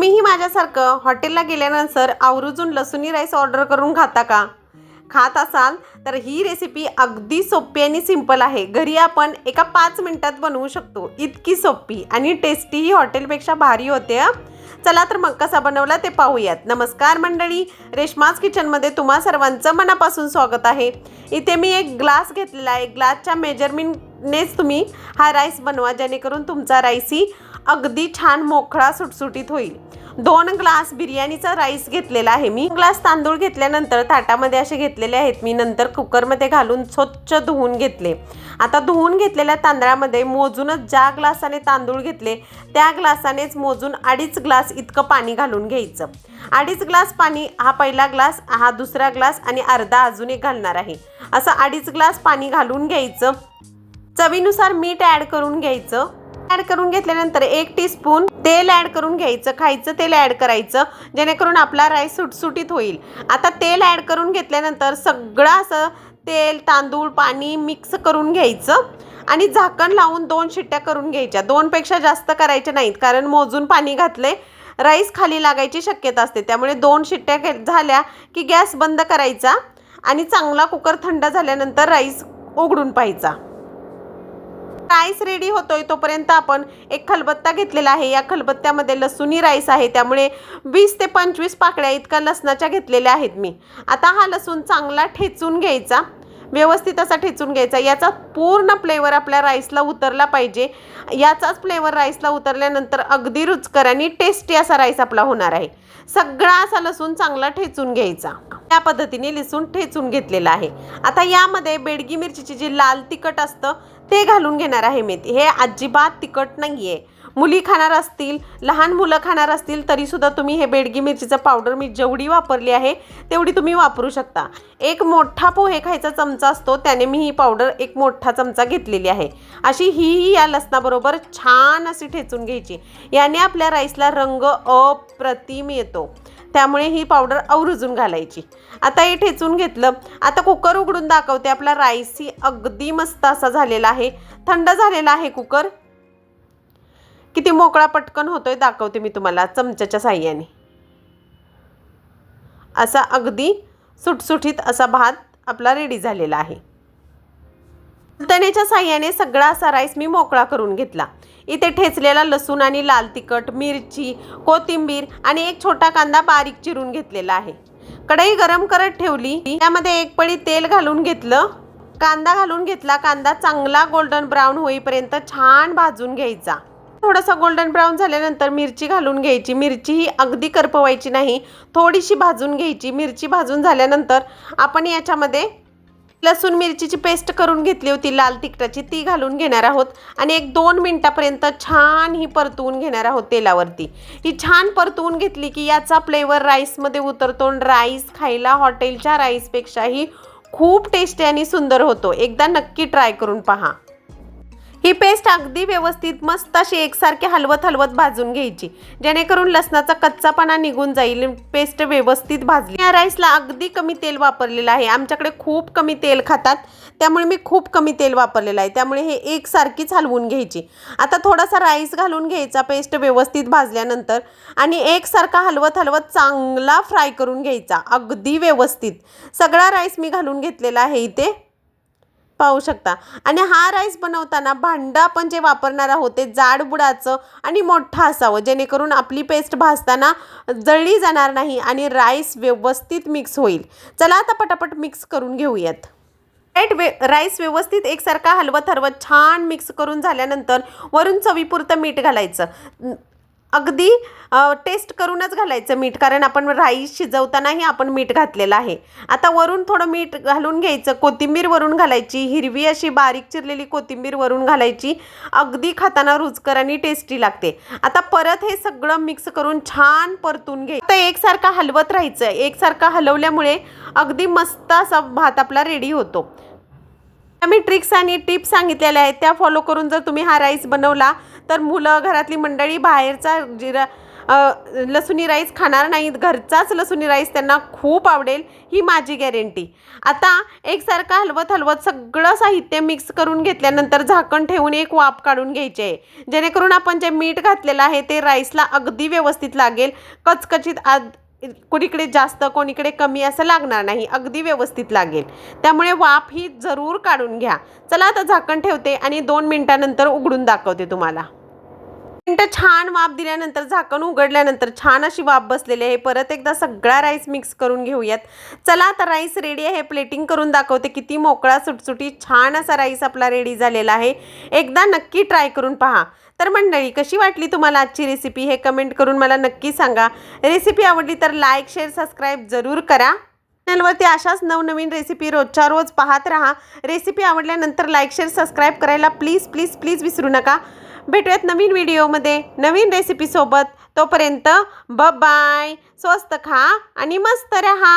तुम्हीही माझ्यासारखं हॉटेलला गेल्यानंतर आवर्जून लसुणी राईस ऑर्डर करून खाता का? खात असाल तर ही रेसिपी अगदी सोपी आणि सिंपल आहे. घरी आपण एका पाच मिनटात बनवू शकतो. इतकी सोपी आणि टेस्टी ही हॉटेलपेक्षा भारी होते चला तर मग कसा बनवला ते पाहूयात. नमस्कार मंडळी रेशमाज किचनमध्ये तुम्हा सर्वांचं मनापासून स्वागत आहे. इथे मी एक ग्लास घेतलेला आहे. ग्लासच्या मेजरमेंट नेच तुम्ही हा राईस बनवा जेणेकरून तुमचा राईसही अगदी छान मोकळा सुटसुटीत होईल. दोन ग्लास बिर्याणीचा राईस घेतलेला आहे मी. ग्लास तांदूळ घेतल्यानंतर ताटामध्ये असे घेतलेले आहेत मी. नंतर कुकरमध्ये घालून स्वच्छ धुवून घेतले. आता धुवून घेतलेल्या तांदळामध्ये मोजूनच ज्या ग्लासाने तांदूळ घेतले त्या ग्लासानेच मोजून अडीच ग्लास इतकं पाणी घालून घ्यायचं. अडीच ग्लास पाणी हा पहिला ग्लास हा दुसरा ग्लास आणि अर्धा अजून एक घालणार आहे. असं अडीच ग्लास पाणी घालून घ्यायचं. चवीनुसार मीठ ॲड करून घ्यायचं. ॲड करून घेतल्यानंतर एक टीस्पून तेल ॲड करून घ्यायचं. खायचं तेल ॲड करायचं. जेणेकरून आपला राईस सुटसुटीत होईल. आता तेल ॲड करून घेतल्यानंतर सगळं असं तेल तांदूळ पाणी मिक्स करून घ्यायचं. आणि झाकण लावून दोन शिट्ट्या करून घ्यायच्या. दोनपेक्षा जास्त करायच्या नाहीत कारण मोजून पाणी घातले राईस खाली लागायची शक्यता असते. त्यामुळे दोन शिट्ट्या झाल्या की गॅस बंद करायचा आणि चांगला कुकर थंड झाल्यानंतर राईस उघडून पाहायचा. राईस रेडी होतोय तोपर्यंत आपण एक खलबत्ता घेतलेला आहे. या खलबत्त्यामध्ये लसुणी राईस आहे. त्यामुळे वीस ते पंचवीस पाकळ्या इतका लसणाच्या घेतलेल्या आहेत मी. आता हा लसूण चांगला ठेचून घ्यायचा. व्यवस्थित असा ठेचून घ्यायचा. याचा पूर्ण फ्लेवर आपल्या राईसला उतरला पाहिजे. याचाच फ्लेवर राईसला उतरल्यानंतर अगदी रुचकर आणि टेस्टी असा राईस आपला होणार आहे. सगळा असा लसूण चांगला ठेचून घ्यायचा. त्या पद्धतीने लसूण ठेचून घेतलेला आहे. आता यामध्ये बेडगी मिरचीची जी लाल तिखट असतं ते घालून घेणार आहे मी. हे अजिबात तिखट नाही आहे मुली खाणार असतील लहान मुलं खाणार असतील तरीसुद्धा तुम्ही हे बेडगी मिरचीचं पावडर मी जेवढी वापरली आहे तेवढी तुम्ही वापरू शकता. एक मोठा पोहे खायचा चमचा असतो त्याने मी ही पावडर एक मोठा चमचा घेतलेली आहे. अशी ही या लसणाबरोबर छान अशी ठेचून घ्यायची. याने आपल्या राईसला रंग अप्रतिम येतो. त्यामुळे ही पावडर अवरुजून घालायची. आता हे ठेचून घेतलं आता कुकर उघडून दाखवते. आपला राईस ही अगदी मस्त असा झालेला आहे. थंड झालेला आहे कुकर. किती मोकळा पटकन होतोय दाखवते मी तुम्हाला चमच्याच्या साह्याने. असा अगदी सुटसुटीत असा भात आपला रेडी झालेला आहे. तण्याच्या साह्याने सगळा असा राईस मी मोकळा करून घेतला. इथे ठेचलेला लसूण आणि लाल तिखट मिरची कोथिंबीर आणि एक छोटा कांदा बारीक चिरून घेतलेला आहे. कढई गरम करत ठेवली. त्यामध्ये एक पळी तेल घालून घेतलं. कांदा घालून घेतला. कांदा चांगला गोल्डन ब्राऊन होईपर्यंत छान भाजून घ्यायचा. थोडासा गोल्डन ब्राऊन झाल्यानंतर मिरची घालून घ्यायची. मिरची ही अगदी करपवायची नाही. थोडीशी भाजून घ्यायची. मिरची भाजून झाल्यानंतर आपण याच्यामध्ये लसूण मिरचीची पेस्ट करून घेतली होती लाल तिखटाची ती घालून घेणार आहोत. आणि एक दोन मिनटापर्यंत छान ही परतवून घेणार आहोत तेलावरती. ही छान परतवून घेतली की याचा फ्लेवर राईसमध्ये उतरतो राईस खायला हॉटेलच्या राईसपेक्षाही खूप टेस्टी आणि सुंदर होतो. एकदा नक्की ट्राय करून पहा. ही पेस्ट अगदी व्यवस्थित मस्त अशी एकसारखी हलवत हलवत भाजून घ्यायची. जेणेकरून लसणाचा कच्चापणा निघून जाईल पेस्ट व्यवस्थित भाजली. या राईसला अगदी कमी तेल वापरलेलं आहे. आमच्याकडे खूप कमी तेल खातात. त्यामुळे मी खूप कमी तेल वापरलेलं आहे. त्यामुळे हे एकसारखीच हलवून घ्यायची. आता थोडासा राईस घालून घ्यायचा पेस्ट व्यवस्थित भाजल्यानंतर. आणि एकसारखा हलवत हलवत चांगला फ्राय करून घ्यायचा. अगदी व्यवस्थित. सगळा राईस मी घालून घेतलेला आहे इथे. पाहू शकता. आणि हा राईस बनवताना भांडं आपण जे वापरणार आहोत ते जाड बुडाचं आणि मोठं असावं. जेणेकरून आपली पेस्ट भाजताना जळली जाणार नाही आणि राईस व्यवस्थित मिक्स होईल. चला आता पटापट मिक्स करून घेऊयात. राईट वे राईस व्यवस्थित एकसारखा हलवत हलवत छान मिक्स करून झाल्यानंतर वरून चवीपुरतं मीठ घालायचं. अगदी टेस्ट करूनच घालायचं मीठ कारण आपण राईस शिजवतानाही आपण मीठ घातलेलं आहे. आता वरून थोडं मीठ घालून घ्यायचं. कोथिंबीर वरून घालायची. हिरवी अशी बारीक चिरलेली कोथिंबीर वरून घालायची. अगदी खाताना रुचकर आणि टेस्टी लागते. आता परत हे सगळं मिक्स करून छान परतून घे. तर एकसारखा हलवत राहायचं. एकसारखा हलवल्यामुळे अगदी मस्त असा भात आपला रेडी होतो. मी ट्रिक्स आणि टिप्स सांगितलेल्या आहेत. त्या फॉलो करून जर तुम्ही हा राईस बनवला तर मुलं घरातली मंडळी बाहेरचा जिरा लसुणी राईस खाणार नाहीत. घरचाच लसुणी राईस त्यांना खूप आवडेल ही माझी गॅरंटी. आता एकसारखं हलवत हलवत सगळं साहित्य मिक्स करून घेतल्यानंतर झाकण ठेवून एक वाफ काढून घ्यायची. आहे जेणेकरून आपण जे मीठ घातलेलं आहे ते राईसला अगदी व्यवस्थित लागेल. कचकचित आद कोणीकडे जास्त कोणीकडे कमी असं लागणार नाही. अगदी व्यवस्थित लागेल. त्यामुळे वाफ ही जरूर काढून घ्या. चला आता झाकण ठेवते आणि दोन मिनटानंतर उघडून दाखवते तुम्हाला. मिनटं छान वाफ दिल्यानंतर झाकण उघडल्यानंतर छान अशी वाफ बसलेली आहे. परत एकदा सगळा राईस मिक्स करून घेऊयात. चला आता राईस रेडी आहे. प्लेटिंग करून दाखवते किती मोकळा सुटसुटी छान असा राईस आपला रेडी झालेला आहे. एकदा नक्की ट्राय करून पहा. तर मंडळी कशी वाटली तुम्हाला आजची रेसिपी हे कमेंट करून मला नक्की सांगा. रेसिपी आवडली तर लाईक शेअर सबस्क्राईब जरूर करा. चॅनलवरती अशाच नवनवीन रेसिपी रोजच्या रोज पाहत राहा. रेसिपी आवडल्यानंतर लाईक शेअर सबस्क्राईब करायला प्लीज प्लीज प्लीज विसरू नका. भेटूयात नवीन व्हिडिओमध्ये नवीन रेसिपीसोबत तोपर्यंत ब बाय स्वस्त खा आणि मस्त रहा.